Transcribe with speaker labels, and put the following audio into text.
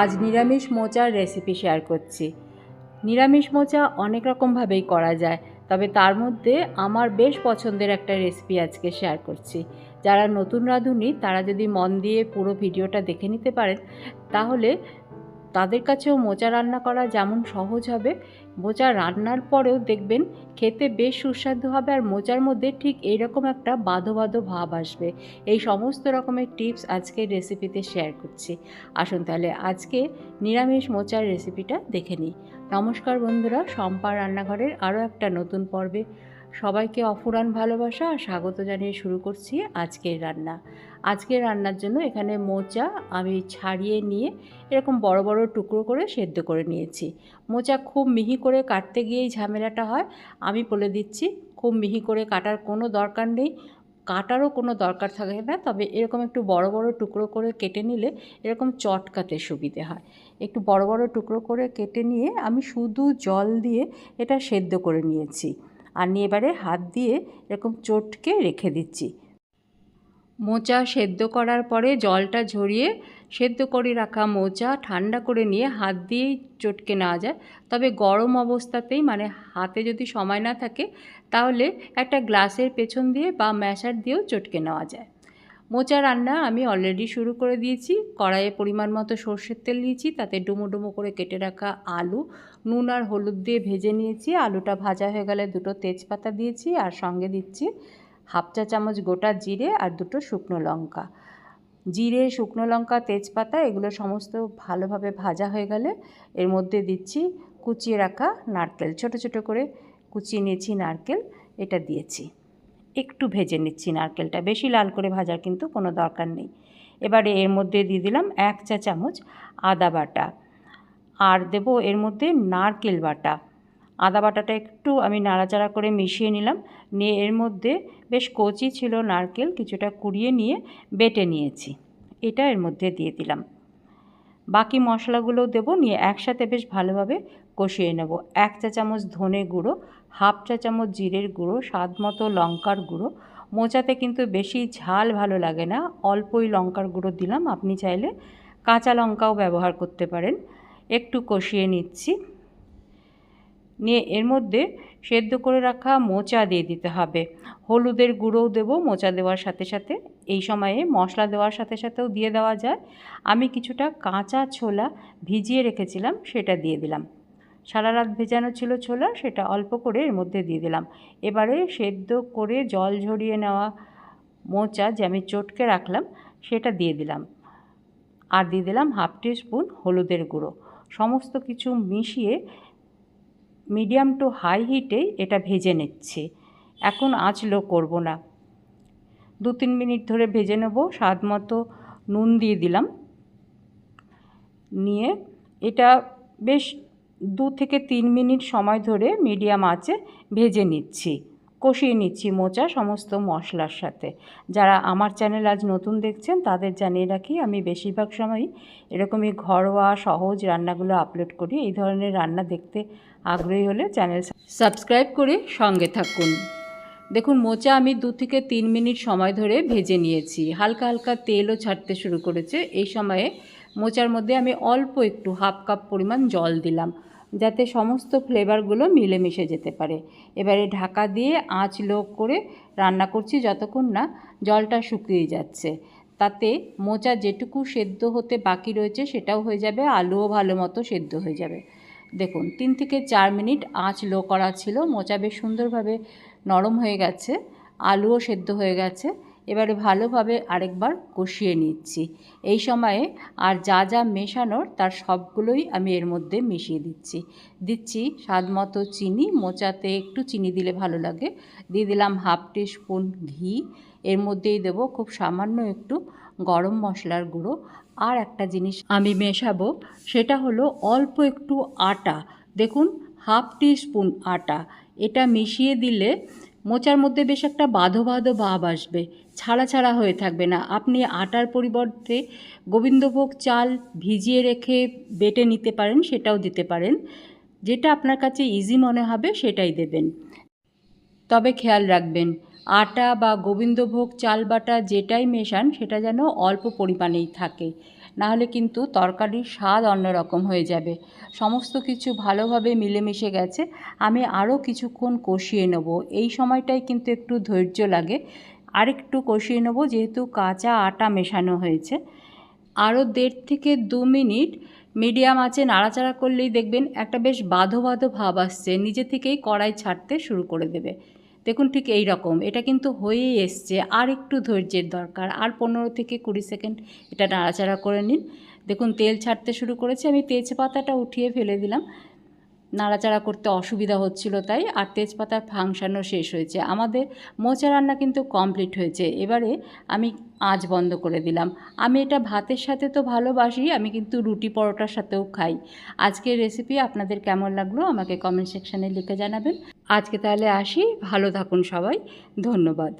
Speaker 1: আজ নিরামিষ মোচার রেসিপি শেয়ার করছি। নিরামিষ মোচা অনেক রকমভাবেই করা যায়, তবে তার মধ্যে আমার বেশ পছন্দের একটা রেসিপি আজকে শেয়ার করছি। যারা নতুন রাঁধুনি, তারা যদি মন দিয়ে পুরো ভিডিওটা দেখে নিতে পারেন, তাহলে তাদের কাছেও মোচা রান্না করা যেমন সহজ হবে, মোচা রান্নার পরেও দেখবেন খেতে বেশ সুস্বাদু হবে আর মোচার মধ্যে ঠিক এইরকম একটা বাধো বাধো ভাব আসবে। এই সমস্ত রকমের টিপস আজকে রেসিপিতে শেয়ার করছি। আসুন তাহলে আজকে নিরামিষ মোচার রেসিপিটা দেখে নিই। নমস্কার বন্ধুরা সম্পা রান্নাঘরের আরও একটা নতুন পর্বে সবাইকে অফুরান ভালোবাসা আর স্বাগত জানিয়ে শুরু করছি আজকের রান্না। আজকের রান্নার জন্য এখানে মোচা আমি ছাড়িয়ে নিয়ে এরকম বড় বড় টুকরো করে সেদ্ধ করে নিয়েছি। মোচা খুব মিহি করে কাটতে গিয়েই ঝামেলাটা হয়। আমি বলে দিচ্ছি, খুব মিহি করে কাটার কোনো দরকার নেই। কাটারও কোনো দরকার থাকে না, তবে এরকম একটু বড় বড় টুকরো করে কেটে নিলে এরকম চটকাতে সুবিধে হয়। একটু বড় বড় টুকরো করে কেটে নিয়ে আমি শুধু জল দিয়ে এটা সেদ্ধ করে নিয়েছি। আর নিয়ে এবারে হাত দিয়ে এরকম চটকে রেখে দিচ্ছি। মোচা সেদ্ধ করার পরে জলটা ঝরিয়ে সেদ্ধ করে রাখা মোচা ঠান্ডা করে নিয়ে হাত দিয়েই চটকে নেওয়া যায়। তবে গরম অবস্থাতেই মানে হাতে যদি সময় না থাকে, তাহলে একটা গ্লাসের পেছন দিয়ে বা ম্যাশার দিয়েও চটকে নেওয়া যায়। মোচা রান্না আমি অলরেডি শুরু করে দিয়েছি। কড়াইয়ে পরিমাণ মতো সর্ষের তেল নিয়েছি, তাতে ডুমো ডুমো করে কেটে রাখা আলু, নুন আর হলুদ দিয়ে ভেজে নিয়েছি। আলুটা ভাজা হয়ে গেলে দুটো তেজপাতা দিয়েছি আর সঙ্গে দিচ্ছি হাফ চা চামচ গোটা জিরে আর দুটো শুকনো লঙ্কা। জিরে, শুকনো লঙ্কা, তেজপাতা এগুলো সমস্ত ভালোভাবে ভাজা হয়ে গেলে এর মধ্যে দিচ্ছি কুচিয়ে রাখা নারকেল। ছোট ছোট করে কুচিয়ে নিয়েছি নারকেল, এটা দিয়েছি। একটু ভেজে নিচ্ছি নারকেলটা। বেশি লাল করে ভাজার কিন্তু কোনো দরকার নেই। এবারে এর মধ্যে দিয়ে দিলাম এক চা চামচ আদা বাটা। আর দেবো এর মধ্যে নারকেল বাটা। আদা বাটাটা একটু আমি নাড়াচাড়া করে মিশিয়ে নিলাম। নিয়ে এর মধ্যে বেশ কচি ছিল নারকেল, কিছুটা কুড়িয়ে নিয়ে বেটে নিয়েছি। এটা এর মধ্যে দিয়ে দিলাম। বাকি মশলাগুলোও দেবো, নিয়ে একসাথে বেশ ভালোভাবে কষিয়ে নেব। এক চা চামচ ধনে গুঁড়ো, হাফ চা চামচ জিরের গুঁড়ো, স্বাদ মতো লঙ্কার গুঁড়ো। মোচাতে কিন্তু বেশি ঝাল ভালো লাগে না, অল্পই লঙ্কার গুঁড়ো দিলাম। আপনি চাইলে কাঁচা লঙ্কাও ব্যবহার করতে পারেন। একটু কষিয়ে নিচ্ছি। নিয়ে এর মধ্যে সেদ্ধ করে রাখা মোচা দিয়ে দিতে হবে। হলুদের গুঁড়োও দেবো মোচা দেওয়ার সাথে সাথে। এই সময়ে মশলা দেওয়ার সাথে সাথেও দিয়ে দেওয়া যায়। আমি কিছুটা কাঁচা ছোলা ভিজিয়ে রেখেছিলাম, সেটা দিয়ে দিলাম। সারা রাত ভেজানো ছিল ছোলা, সেটা অল্প করে এর মধ্যে দিয়ে দিলাম। এবারে সেদ্ধ করে জল ঝরিয়ে নেওয়া মোচা যে আমি চটকে রাখলাম, সেটা দিয়ে দিলাম। আর দিয়ে দিলাম হাফ টি স্পুন হলুদের গুঁড়ো। সমস্ত কিছু মিশিয়ে মিডিয়াম টু হাই হিটে এটা ভেজে নিচ্ছে। এখন আঁচ লো করব না। দু তিন মিনিট ধরে ভেজে নেব, স্বাদ মতো নুন দিয়ে দিলাম। নিয়ে এটা বেশ দু থেকে তিন মিনিট সময় ধরে মিডিয়াম আঁচে ভেজে নিচ্ছি, কষিয়ে নিচ্ছি মোচা সমস্ত মশলার সাথে। যারা আমার চ্যানেল আজ নতুন দেখছেন, তাদের জানিয়ে রাখি, আমি বেশিরভাগ সময়ই এরকমই ঘরোয়া সহজ রান্নাগুলো আপলোড করি। এই ধরনের রান্না দেখতে আগ্রহী হলে চ্যানেল সাবস্ক্রাইব করে সঙ্গে থাকুন। দেখুন, মোচা আমি দু থেকে তিন মিনিট সময় ধরে ভেজে নিয়েছি। হালকা হালকা তেলও ছাড়তে শুরু করেছে। এই সময়ে মোচার মধ্যে আমি অল্প একটু হাফ কাপ পরিমাণ জল দিলাম, যাতে সমস্ত ফ্লেভারগুলো মিলেমিশে যেতে পারে। এবারে ঢাকা দিয়ে আঁচ লো করে রান্না করছি যতক্ষণ না জলটা শুকিয়ে যাচ্ছে। তাতে মোচা যেটুকু সেদ্ধ হতে বাকি রয়েছে সেটাও হয়ে যাবে, আলুও ভালো মতো সেদ্ধ হয়ে যাবে। দেখুন, তিন থেকে চার মিনিট আঁচ লো করা ছিল, মোচা বেশ সুন্দরভাবে নরম হয়ে গেছে, আলুও সেদ্ধ হয়ে গেছে। এবারে ভালোভাবে আরেকবার কষিয়ে নিচ্ছি। এই সময়ে আর যা যা মেশানোর তার সবগুলোই আমি এর মধ্যে মিশিয়ে দিচ্ছি। দিচ্ছি স্বাদ মতো চিনি, মোচাতে একটু চিনি দিলে ভালো লাগে। দিয়ে দিলাম হাফ টি স্পুন ঘি। এর মধ্যেই দেবো খুব সামান্য একটু গরম মশলার গুঁড়ো। আর একটা জিনিস আমি মেশাবো, সেটা হলো অল্প একটু আটা। দেখুন, হাফ টি স্পুন আটা। এটা মিশিয়ে দিলে মোচার মধ্যে বেশ একটা বাঁধো বাঁধো ভাব আসবে। ছাড়া ছাড়া হয়ে থাকবে না। আপনি আটার পরিবর্তে গোবিন্দভোগ চাল ভিজিয়ে রেখে বেটে নিতে পারেন, সেটাও দিতে পারেন। যেটা আপনার কাছে ইজি মনে হবে, সেটাই দেবেন। তবে খেয়াল রাখবেন আটা বা গোবিন্দভোগ, চাল বাটা যেটাই মেশান, সেটা যেন অল্প পরিমাণেই থাকে। নাহলে কিন্তু তরকারির স্বাদ অন্যরকম হয়ে যাবে। সমস্ত কিছু ভালোভাবে মিলেমিশে গেছে। আমি আরও কিছুক্ষণ কষিয়ে নেব। এই সময়টাই কিন্তু একটু ধৈর্য লাগে। আরেকটু কষিয়ে নেব, যেহেতু কাঁচা আটা মেশানো হয়েছে। আরও দেড় থেকে দু মিনিট মিডিয়াম আঁচে নাড়াচাড়া করলেই দেখবেন একটা বেশ বাঁধো বাঁধো ভাব আসছে। নিজে থেকেই কড়াই ছাড়তে শুরু করে দেবে। দেখুন ঠিক এই রকম। এটা কিন্তু হয়েই এসছে। আর একটু ধৈর্যের দরকার। আর পনেরো থেকে কুড়ি সেকেন্ড এটা নাড়াচাড়া করে নিন। দেখুন তেল ছাড়তে শুরু করেছে। আমি তেজপাতাটা উঠিয়ে ফেলে দিলাম। নাড়াচাড়া করতে অসুবিধা হচ্ছিল তাই আর তেজপাতার ফাংশানও শেষ হয়েছে। আমাদের মোচা রান্না কিন্তু কমপ্লিট হয়েছে। এবারে আমি আঁচ বন্ধ করে দিলাম। আমি এটা ভাতের সাথে তো ভালোবাসি, আমি কিন্তু রুটি পরোটার সাথেও খাই। আজকের রেসিপি আপনাদের কেমন লাগল আমাকে কমেন্ট সেকশানে লিখে জানাবেন। আজকে তাহলে আসি, ভালো থাকুন সবাই, ধন্যবাদ।